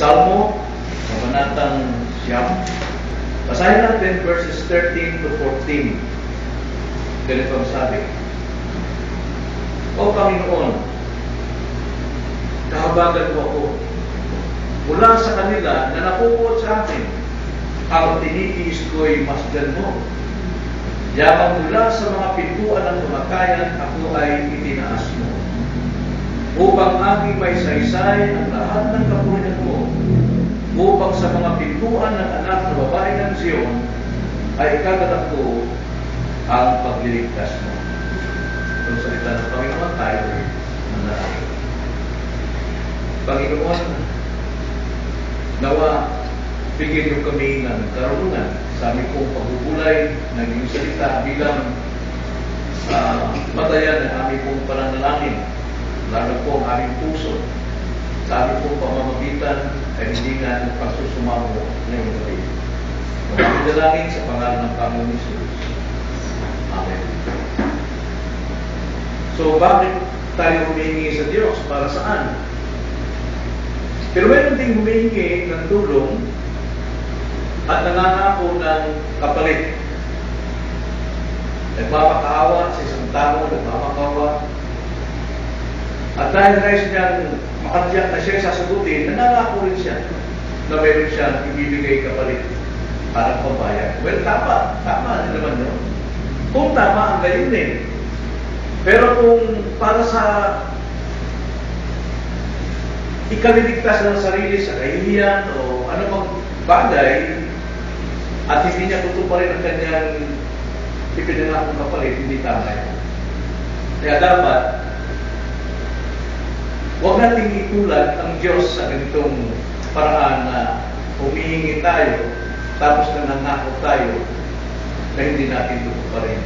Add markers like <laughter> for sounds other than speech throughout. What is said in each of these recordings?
Salmo, Kabanatang Siyam. Basahin natin verses 13 to 14. Ganito ang sabi. O Panginoon, kahabagan mo ako. Mula sa kanila na napupuot sa akin, ang tinitiis ko'y masdan mo. Yabang mula sa mga pintuan ng kamatayan, ako ay itinaas mo. Upang aking may saysay ang lahat ng kapurihan mo, upang sa mga pintuan ng anak na babae ng Zion, ay ikaganak ko ang pagliligtas mo. Kung salita ng Panginoon tayo ay manalangin. Panginoon, nawa bigyan niyo kami ng karunungan sa aming pong pagbubulay ng iyong salita bilang uh, matayan ng aming pong pananalangin, lalo po ang aming puso, aming pong pamamagitan hindi nga pagsusumamo ngayong gabi. Maraming dalangin sa pangalan ng Panginoon Jesus. Amen. So, bakit tayo humingi sa Diyos? Para saan? Pero meron ding humingi ng tulong at nangangako ng kapalit. Nagmamakawa sa isang tao, nagmamakawa. At dahil nais niyang makatiyak na siya sasagutin, nangangako rin siya na meron siyang ibibigay kapalit para pambayad. Well, tama. Tama na naman yun. Kung tama, ang galing din. Pero kung para sa ikaliligtas ng sarili sa kahihiyan o ano mang bagay at hindi niya tutuparin ang kanyang ipinangakong kapalit, hindi tama yan. Kaya dapat, huwag nating itulag ang Diyos sa ganitong paraan na humihingi tayo, tapos nangangako tayo na hindi natin tutuparin.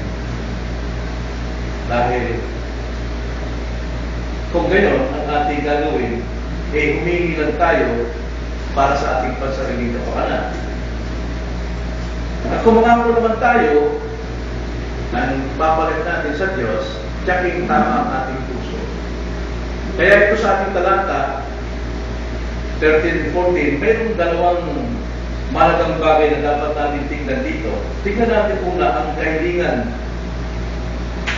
Dahil kung gayon ang ating gagawin, eh humingi lang tayo para sa ating pansariling kapakanan. At kung mangako naman tayo, ang papalit natin sa Diyos, tsaking tama ang ating. Kaya ito sa ating talata, 13 14, mayroong dalawang malagang bagay na dapat natin tingnan dito. Tingnan natin una ang kahilingan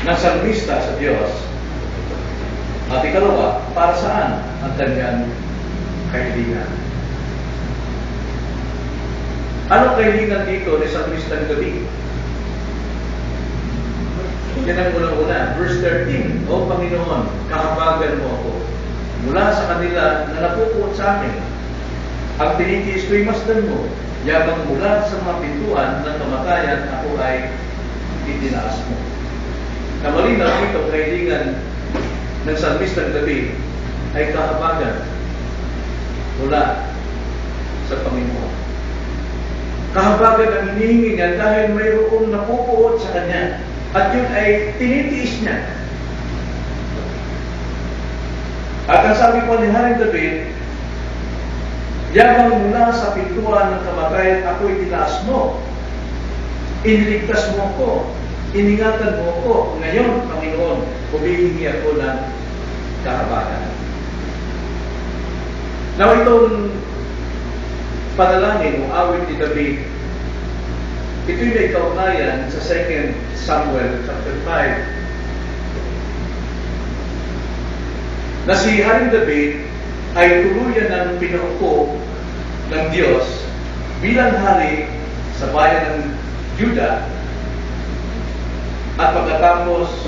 ng salmista sa Diyos. At ikalawa, para saan ang kanyang kahilingan? Ano kahilingan dito ni Salmista ng gabi? Yan ang unang-una. Verse 13, O Panginoon, kahabagan mo ako. Mula sa kanila na napupuot sa akin, ang tinitiis ko'y masdan mo. Yabang mula sa mga pintuan ng kamatayan, ako ay itinaas mo. Kamalinaw dito, kahilingan ng salmista ng gabi ay kahabagan mula sa Panginoon. Kahabagan ang hinihingi niya dahil mayroong napupuot sa kanya at yun ay tinitiis niya. At ang sabi ko ni Haring David, Yabang mula sa pintuan ng kamatayan, ako'y tinaas mo. Iniligtas mo ako. Iningatan mo ako. Ngayon, Panginoon, humihingi ako ng kahabagan. Now, itong panalangin o awit ni David, ito'y may kaugnayan sa 2 Samuel chapter 5 na si Haring David ay tuluyan ng pinuupo ng Diyos bilang hari sa bayan ng Juda at pagkatapos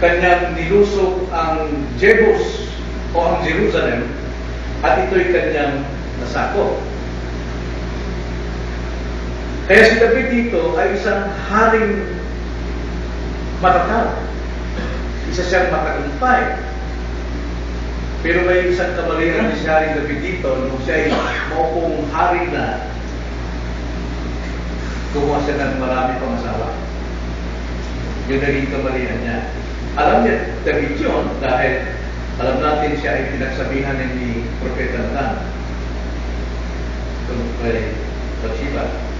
kanyang nilusog ang Jebus o ang Jerusalem at ito'y kanyang nasako. Kaya si David dito ay isang haring matatag. Isa siyang matagumpay. Pero may isang kamaliran ni si Haring David dito nung siya ay maupong hari na kumuha siya ng marami pang asawa. Yung naging kamalian niya. Alam niya, David yun dahil alam natin siya ay pinagsabihan ni Propeta Natan tungkol kay Bathsheba.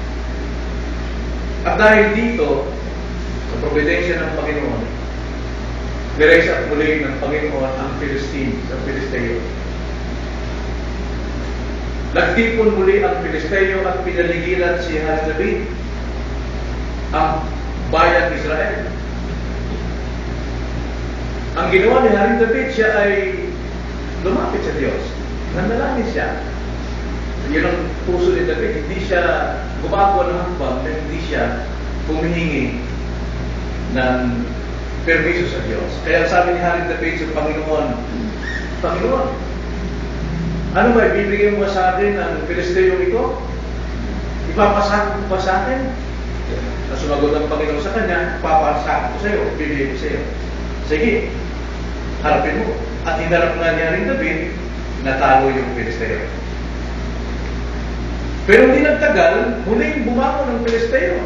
At dahil dito, sa providensya ng Panginoon, at muli ng Panginoon ang Philistine sa Filisteo. Nagtipon muli ang Pilisteo at pinaligiran si David, ang bayan Israel. Ang ginawa ni Hari David, siya ay lumapit sa Diyos. Nandalangin siya. Yun ang puso ni David. Hindi siya gumagawa ng hakbang na hindi siya humihingi ng permiso sa Diyos. Kaya sabi ni Hari David sa Panginoon, Panginoon, ano ba, ibibigay mo sa akin ang Pilisteo ito? Ipapasakot mo ba sa akin? Na sumagot ang Panginoon sa kanya, papasakot ko sa iyo, bibigay ko sa iyo. Sige, harapin mo. At hinarap nga niya rin David, natalo yung Pilisteo. Pero hindi nagtagal, muling bumangon ng Pilisteo.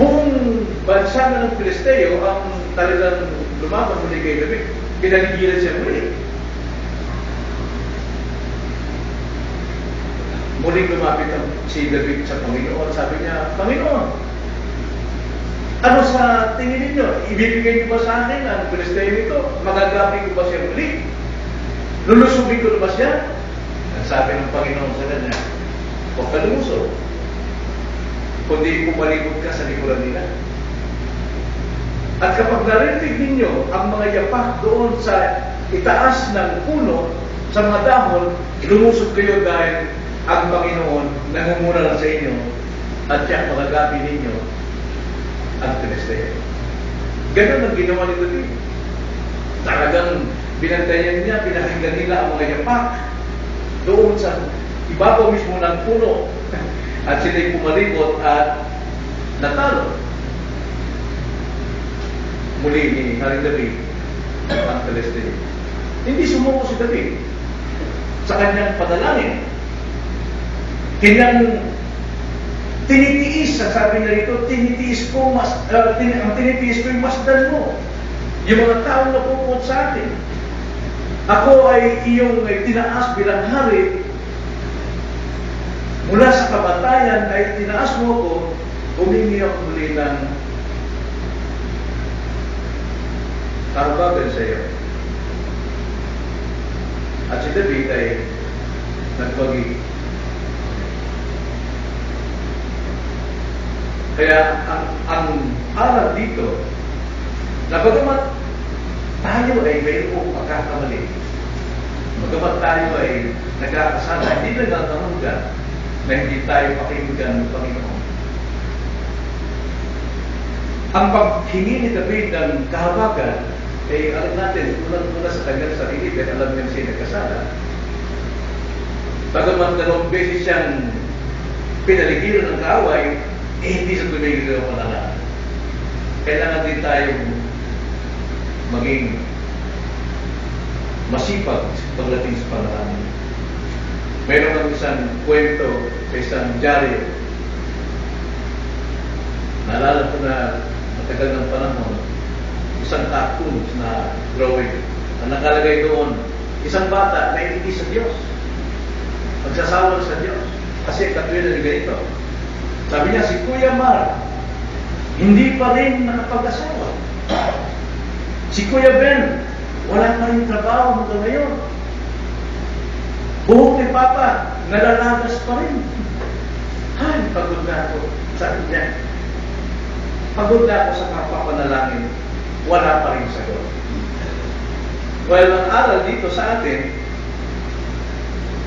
Buong bansa na ng Pilisteo ang talagang lumaban muli kay David. Pinaligiran siya muli. Muling lumapit ang si David sa Panginoon. Sabi niya, Panginoon, ano sa tingin ninyo? Ibibigay niyo ba sa akin ang Pilisteo nito? Magagamit ko ba siya muli? Lulusubin ko na ba siya? Ang sabi ng Panginoon sa kanya, huwag ka lumusog. Kundi pumalikod ka sa likuran nila. At kapag narinig ninyo ang mga yapak doon sa itaas ng puno, sa mga dahon, lumusog kayo dahil ang Panginoon nangunguna lang sa inyo at siya magagabi ninyo ang Pilisteo. Ganun ang ginawa ni David. Talagang binantayan niya, pinakinggan nila ang mga yapak doon sa ibabaw mismo ng puno at sila'y pumalikot at natalo. Muli ni Haring David ang Palestine. Hindi sumuko si David sa kanyang panalangin. Kanyang tinitiis, ang sabi na rito, tinitiis ko, mas, uh, tin, ang tinitiis ko yung masdan mo. Yung mga taong napupot sa atin. Ako ay iyong ay tinaas bilang hari Mula sa kamatayan ay tinaas mo ko, humingi ako muli ng karubagan sa iyo. At si David ay nagpagi. Kaya ang, ang aral dito, na bagamat tayo ay mayroong pagkakamali, bagamat tayo ay nagkakasala, hindi nagkakamugan, na hindi tayo pakinggan ng Panginoon. Ang paghingi ni David ng kahabagan, eh alam natin, unang-una sa kanyang sarili, dahil alam niya siya nagkasala. Bagaman dalawang beses siyang pinaligiran ng kaaway, eh hindi siya tumigil ng panalangin. Kailangan din tayo maging masipag pagdating sa panalangin. Mayroon ng isang kwento sa isang dyaryo. Naalala ko na matagal ng panahon, isang cartoons na drawing. Ang nakalagay doon, isang bata na hindi sa Diyos. Magsasawal sa Diyos. Kasi katwila ni ganito. Sabi niya, si Kuya Mar, hindi pa rin nakapag-asawa. Si Kuya Ben, wala pa rin trabaho hanggang ngayon. Buhok ni Papa, nalalagas pa rin. Ay, pagod na ako. Sabi niya, pagod na ako sa kapapanalangin. Wala pa rin sagot. Well, ang aral dito sa atin,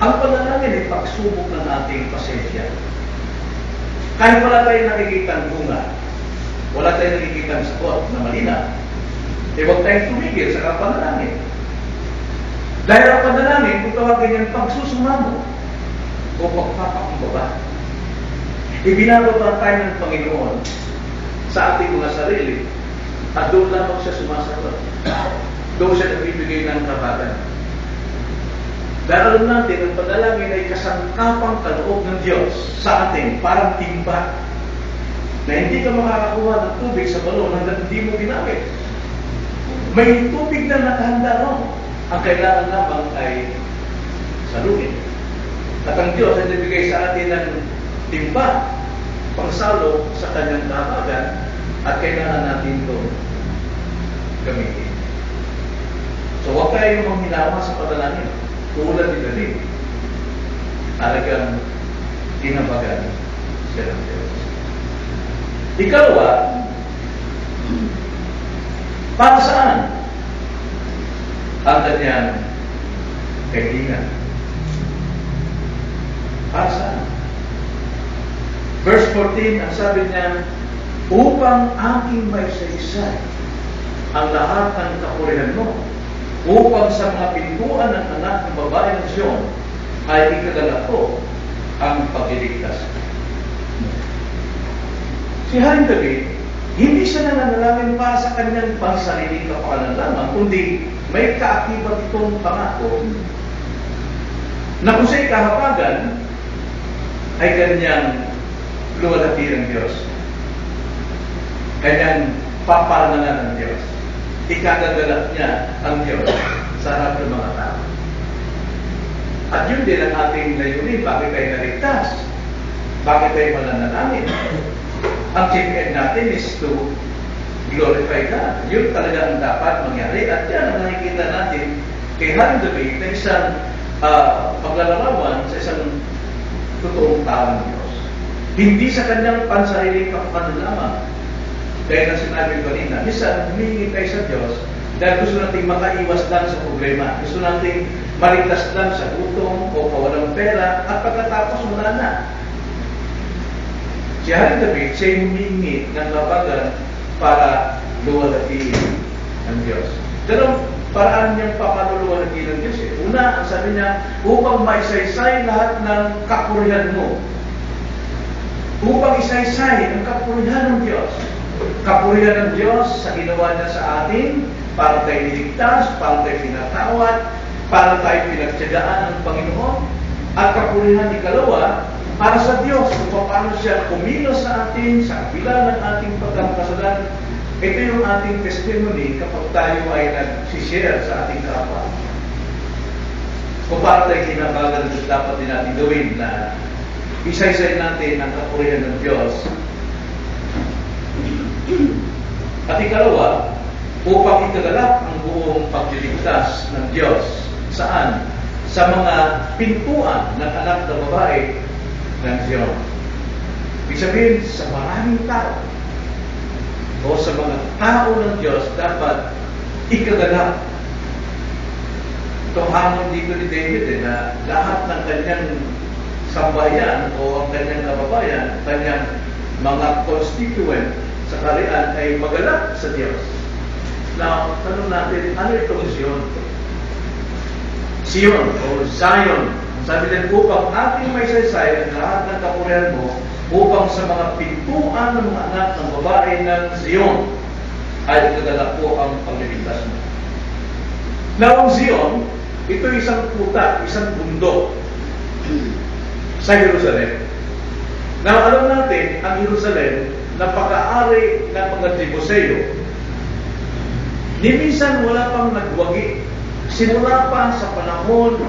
ang panalangin ay pagsubok ng ating pasensya. Kahit wala tayong nakikita bunga, wala tayong nakikita sagot na malina, eh huwag tayong tumigil sa kapanalangin. Dahil ang panalangin, kung tawagin niyang pagsusumamo o pagpapakumbaba, ibinababa tayo ng Panginoon sa ating mga sarili at doon lamang siya sumasagot. Doon siya nagbibigay ng kabagan. Dahil alam natin, ang panalangin ay kasangkapang kaloob ng Diyos sa atin, parang timba na hindi ka makakakuha ng tubig sa balon hanggang hindi mo ginamit. May tubig na nakahanda ron. Ang kailangan lamang ay saluhin. At ang Diyos ay nabigay sa atin ng timba, pangsalo sa kanyang kahabagan at kailangan natin ito gamitin. So huwag tayong manghinawa sa panalangin. Tulad ni David. talagang tinabagan siya ng Diyos. Ikalawa, para saan ang kanyang kaibigan? Para saan? Verse 14, ang sabi niya, upang aking may saysay ang lahat ng kapurihan mo, upang sa mga pintuan ng anak ng babae ng Sion ay ikadala ko ang pagliligtas. Si Haring David, hindi siya nananalangin para sa kanyang pansariling kapakanan lamang, kundi may kaakibat itong pangako na kung siya'y kahapagan, ay kanyang luwalhati ng Diyos. Kanyang paparangalan ng Diyos. Ikagagalak niya ang Diyos sa harap ng mga tao. At yun din ang ating layunin. Bakit tayo naligtas? Bakit tayo mananalangin? Ang chief end natin is to glorify God. Yun talaga ang dapat mangyari. At yan ang nakikita natin kay Haring David na isang uh, paglalarawan sa isang totoong tao ng Diyos. Hindi sa kanyang pansariling kapakanan lamang. Dahil na sinabi kanina, minsan humingi tayo sa Diyos dahil gusto nating makaiwas lang sa problema. Gusto nating maligtas lang sa gutom o kawalang pera at pagkatapos wala na. Si Haring David, siya humingi ng labagan para luwalhatiin ang Diyos. Dalawang paraan niyang pakaluluwalhatiin ng Diyos. Eh. Una, ang sabi niya, upang maisaysay lahat ng kapurihan mo. Upang isaysay ang kapurihan ng Diyos. Kapurihan ng Diyos sa ginawa niya sa atin, para tayo niligtas, para tayo pinatawad, para tayo pinagtyagaan ng Panginoon. At kapurihan ikalawa, para sa Diyos kung paano siya kumilos sa atin sa kabila ng ating pagkakasalan. Ito yung ating testimony kapag tayo ay nag-share sa ating kapwa. Kung paano tayo Diyos, dapat din natin gawin na isa-isay natin ang kapurihan ng Diyos. At ikalawa, upang ikagalak ang buong pagliligtas ng Diyos. Saan? Sa mga pintuan ng anak na babae ng Zion. Ibig sabihin, sa maraming tao o sa mga tao ng Diyos, dapat ikagalak. Ito hamon dito ni David eh, na lahat ng kanyang sambayan o ang kanyang kababayan, kanyang mga constituent sa karian ay magalak sa Diyos. Now, tanong natin, ano itong Zion? Zion o Zion sabi din, upang ating may saysay ang lahat ng kapurihan mo, upang sa mga pintuan ng mga anak ng babae ng Zion, ay kadala po ang pagliligtas mo. Now, ang Zion, ito isang puta, isang bundok sa Jerusalem. Now, alam natin, ang Jerusalem, napaka-ari ng mga Tibuseo. Ni minsan wala pang nagwagi. Simula pa sa panahon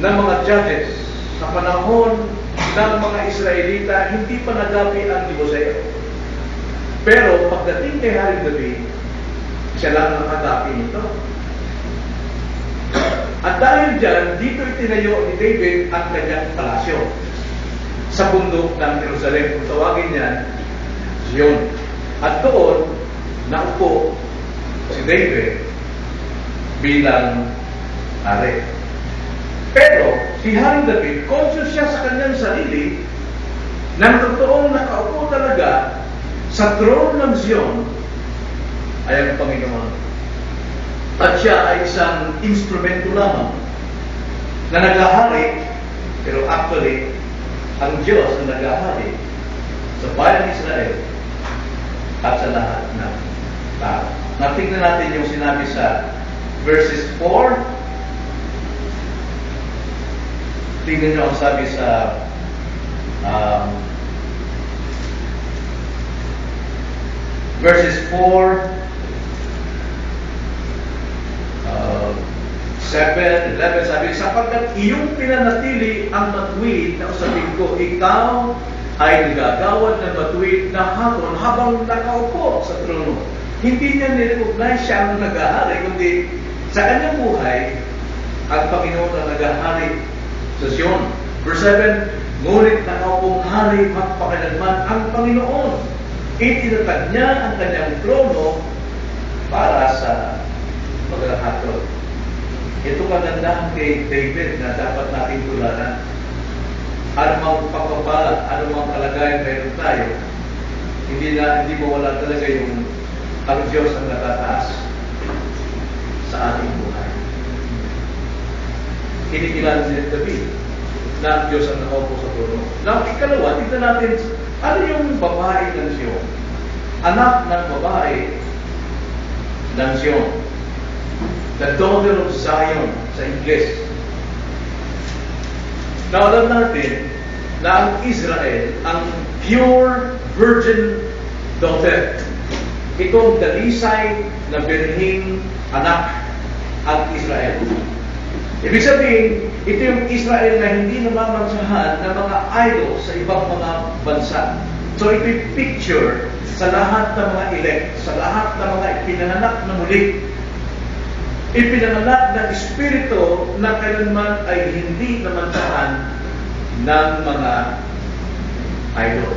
ng mga judges sa panahon ng mga Israelita, hindi pa nagapi ang Diboseo. Pero pagdating kay Haring David, siya lang ang nagapi nito. At dahil dyan, dito itinayo ni David ang kanyang palasyo sa bundok ng Jerusalem. Kung tawagin niya, Zion. At doon, naupo si David bilang ari. Pero, si Haring David, conscious siya sa kanyang sarili na totoong nakaupo talaga sa throne ng Zion ay ang Panginoon. At siya ay isang instrumento lamang na naghahari, pero actually, ang Diyos ang naghahari sa bayan ng Israel at sa lahat ng tao. Natingnan natin yung sinabi sa verses 4 Tingnan nyo ang sabi sa um, verses 4, uh, 7, 11, sabi, sapagkat iyong pinanatili ang matuwid na usapin ko, ikaw ay nagagawad ng matuwid na hapon habang nakaupo sa trono. Hindi niya nirecognize siya ang nag-ahari, kundi sa kanyang buhay, ang Panginoon ang nag-ahari sa Sion. Verse 7, Ngunit nakaupong hari magpakailanman ang Panginoon. Itinatag niya ang kanyang trono para sa maglahatod. Ito kagandahan kay David na dapat nating tularan. Ano mang pagpapala, ano mang kalagayan mayroon tayo, hindi na hindi mawala talaga yung ang Diyos ang natataas sa ating buhay. Kinikilala ni David na Diyos ang nakaupo sa trono. Now, ikalawa, tignan natin, ano yung babae ng Siyon? Anak ng babae ng Siyon. The daughter of Zion sa Ingles. Now, alam natin na ang Israel, ang pure virgin daughter. Itong dalisay na birhing anak ang Israel. Ibig sabihin, ito yung Israel na hindi namamansahan ng mga idol sa ibang mga bansa. So ito yung picture sa lahat ng mga elect, sa lahat ng mga ipinanganak na muli. Ipinanganak ng Espiritu na kailanman ay hindi namansahan ng mga idol.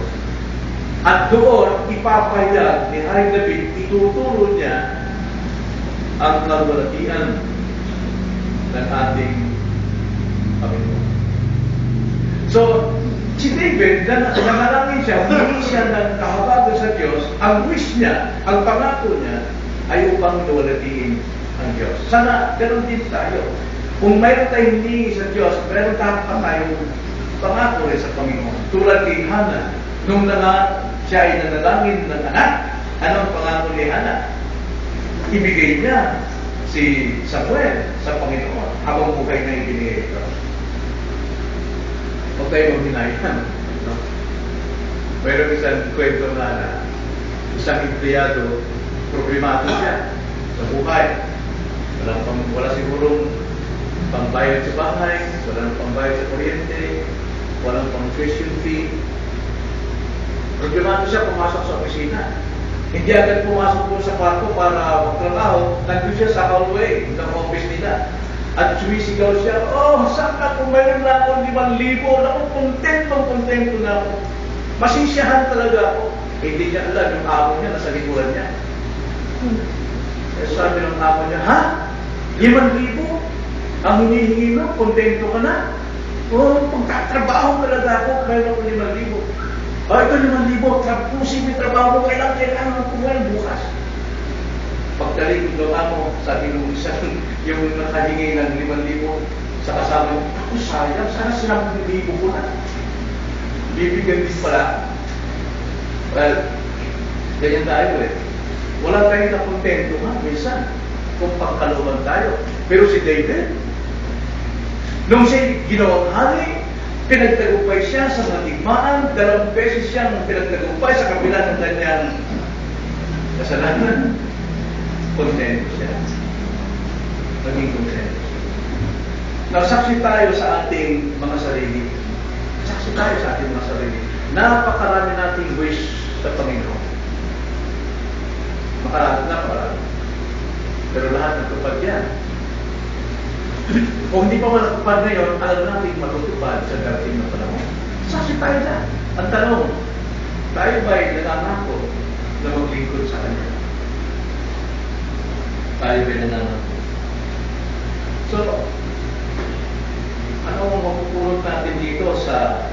At doon, ipapayag ni Hari David, ituturo niya ang kalwalatian ng ating Panginoon. So, si David, na nanalangin siya, humingi siya ng kahabagan sa Diyos, ang wish niya, ang pangako niya, ay upang luwalatiin ang Diyos. Sana, ganun din tayo. Kung mayroon tayong hiningi sa Diyos, mayroon pa tayong pangako rin sa Panginoon. Tulad kay Hana, nung na siya ay nanalangin ng anak, anong pangako ni Hana? Ibigay niya si Samuel sa Panginoon habang buhay na ibinigay ito. Huwag tayo maghinayan. No? Mayroon isang kwento nga na isang empleyado, problemado siya sa buhay. Walang pang, wala sigurong pambayad sa bahay, walang pambayad sa kuryente, walang pang tuition fee. Problemado siya pumasok sa opisina. Hindi agad pumasok po sa kwarto para magtrabaho. Nandun siya sa hallway ng office nila. At sumisigaw siya, Oh, saan ka kung mayroon na ako limang libo? Naku, kontento, kontento na ako. Masisiyahan talaga ako. Eh, hindi niya alam yung amo niya nasa likuran niya. Eh, sabi ng amo niya, Ha? Limang libo? Ang hinihingi mo, kontento ka na? Oh, pagtatrabaho talaga ako, mayroon ako limang libo. Oh, ito limang libo, mo yung trabaho mo, kailangan, kailangan kumuha bukas. Pagdaling ng amo, sabi nung isa, <laughs> yung nakahingi ng limang libo sa kasama niya, ako sayang, sana silang libo ko na. Bibigyan din pala. Well, ganyan tayo eh. Wala tayong na kontento nga, minsan, kung pagkaluman tayo. Pero si David, nung siya ginawang hari, pinagtagumpay siya sa mga tigmaan, dalawang beses siyang pinagtagumpay sa kabila ng kanyang kasalanan. Kontento siya. Naging kontento siya. Nasaksi tayo sa ating mga sarili. Saksi tayo sa ating mga sarili. Napakarami nating wish sa Panginoon. Makarami, napakarami. Pero lahat natupad yan. Kung hindi pa matutupad ngayon, alam natin matutupad sa darating na panahon. Saksi tayo na. Ang tanong, tayo ba ay nangangako na maglingkod sa Kanya? Tayo nangangako? So, ano ang mapupulot natin dito sa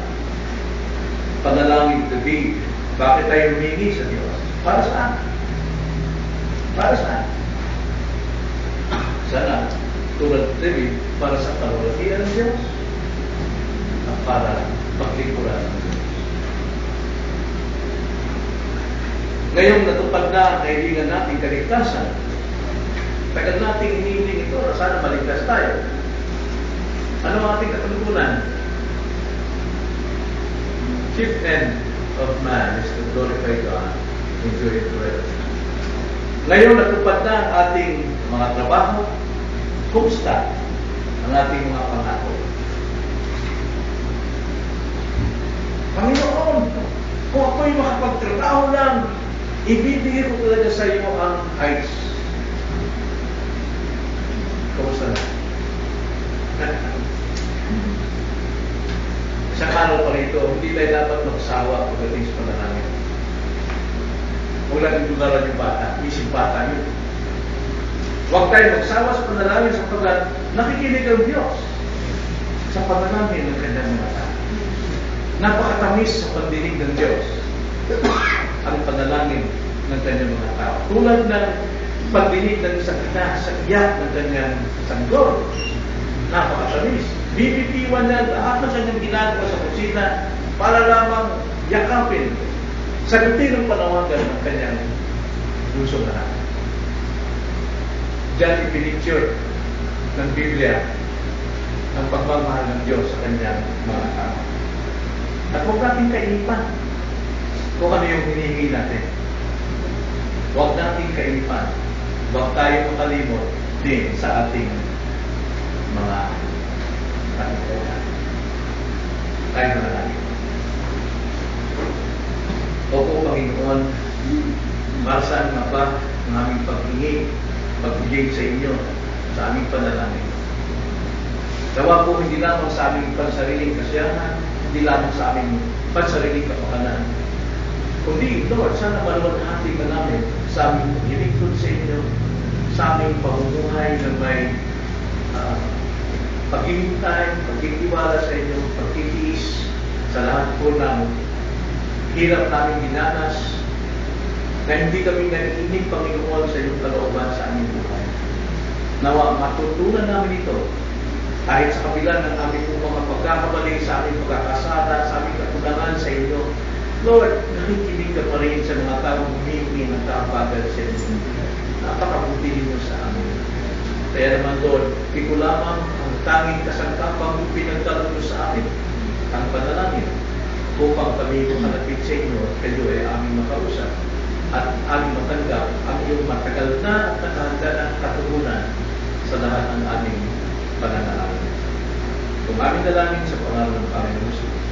panalangin to be? Bakit tayo humingi sa Diyos? Para saan? Para saan? Sana, tulad David, para sa kalulatian ng Diyos at para paglingkuran ng Diyos. Ngayong natupad na ang kaibigan nating kaligtasan, tagal nating hinihiling ito na sana maligtas tayo. Ano ang ating katungkulan? Chief end of man is to glorify God and do it well. Ngayon natupad na ang ating mga trabaho, kumusta ang ating mga pangako? Panginoon, kung ako'y makapagtrabaho lang, ibibigay ko talaga sa iyo ang heights. Kumusta na? araw pa rito, hindi tayo dapat magsawa pagdating sa panalangin. Huwag natin tunaran yung bata, isip bata yun. Huwag tayo magsawa sa panalangin sapagkat nakikinig ang Diyos sa panalangin ng kanyang mga tao. Napakatamis sa pandinig ng Diyos ang panalangin ng kanyang mga tao. Tulad ng pagdinig ng isang ina sa iyak ng kanyang sanggol. Napakatamis. Bibitiwan niya lahat ng kanyang ginagawa sa kusina para lamang yakapin, sagutin ang panawagan ng kanyang puso na Diyan ipinicture ng Biblia ang pagmamahal ng Diyos sa kanyang mga tao. At huwag natin kainipan kung ano yung hinihingi natin. Huwag natin kainipan. Huwag tayo makalimot din sa ating mga kanipunan. Tayo na lang. Opo, Panginoon, para saan nga ba ang aming paghingi, pagbigay sa inyo, sa aming panalangin? Gawa po hindi lamang sa aming pansariling kasiyahan, hindi lamang sa aming pansariling kapakanan. Kundi, Lord, sana maluwalhati ka namin sa aming paglilingkod sa inyo, sa aming pamumuhay na may uh, paghihintay, pagkitiwala sa inyo, pagtitiis sa lahat po ng hirap namin dinanas, na hindi kami naniinig, Panginoon, sa iyong kalooban sa aming buhay. Nawa, matutunan namin ito kahit sa kabila ng aming mga pagkakamali sa aming pagkakasala, sa aming kakulangan sa inyo, Lord, nakikinig ka pa rin sa mga taong humingi ng kapagal sa inyo. Napakabuti ninyo sa amin. Kaya naman, Lord, ito lamang ang tanging kasangkapang pinagdalo mo sa amin, ang panalangin, upang kami makalapit sa inyo at kayo ay aming makausap at aming matanggap ang iyong matagal na at nakahanda ng katugunan sa lahat ng aming pananalangin. Kung aming dalangin sa pangalan ng Panginoon Jesus.